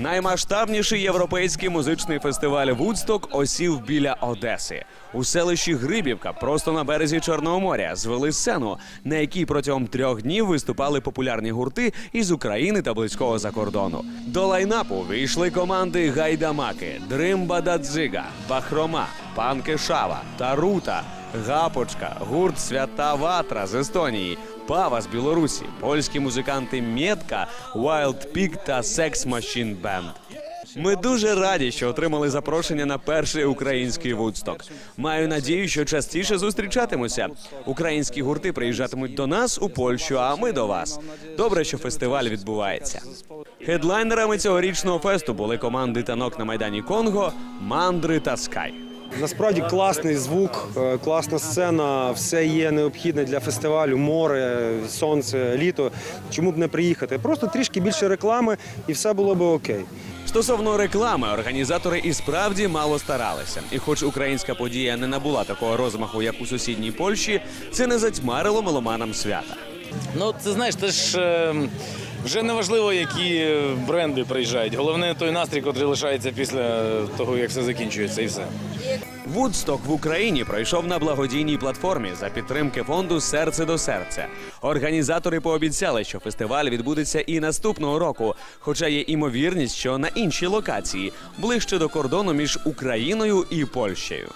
Наймасштабніший європейський музичний фестиваль Вудсток осів біля Одеси. У селищі Грибівка, просто на березі Чорного моря, звели сцену, на якій протягом трьох днів виступали популярні гурти із України та близького закордону. До лайнапу вийшли команди Гайдамаки, Дримба Дадзига, Бахрома, Панки Шава, Тарута, Гапочка, гурт Свята Ватра з Естонії, Пава з Білорусі, польські музиканти Метка, Wild Pig та Sex Machine Band. Ми дуже раді, що отримали запрошення на перший український Вудсток. Маю надію, що частіше зустрічатимуся. Українські гурти приїжджатимуть до нас у Польщу, а ми до вас. Добре, що фестиваль відбувається. Хедлайнерами цьогорічного фесту були команди танок на майдані Конго, Мандри та Скай. Насправді класний звук, е, класна сцена, все є необхідне для фестивалю, море, сонце, літо. Чому б не приїхати? Просто трішки більше реклами і все було би окей. Стосовно реклами, організатори і справді мало старалися. І хоч українська подія не набула такого розмаху, як у сусідній Польщі, це не затьмарило меломанам свята. Ну, це знаєш, це ж е, вже не важливо, які бренди приїжджають. Головне той настрій, який лишається після того, як все закінчується, і все. Вудсток в Україні пройшов на благодійній платформі за підтримки фонду Серце до серця. Організатори пообіцяли, що фестиваль відбудеться і наступного року, хоча є імовірність, що на іншій локації ближче до кордону між Україною і Польщею.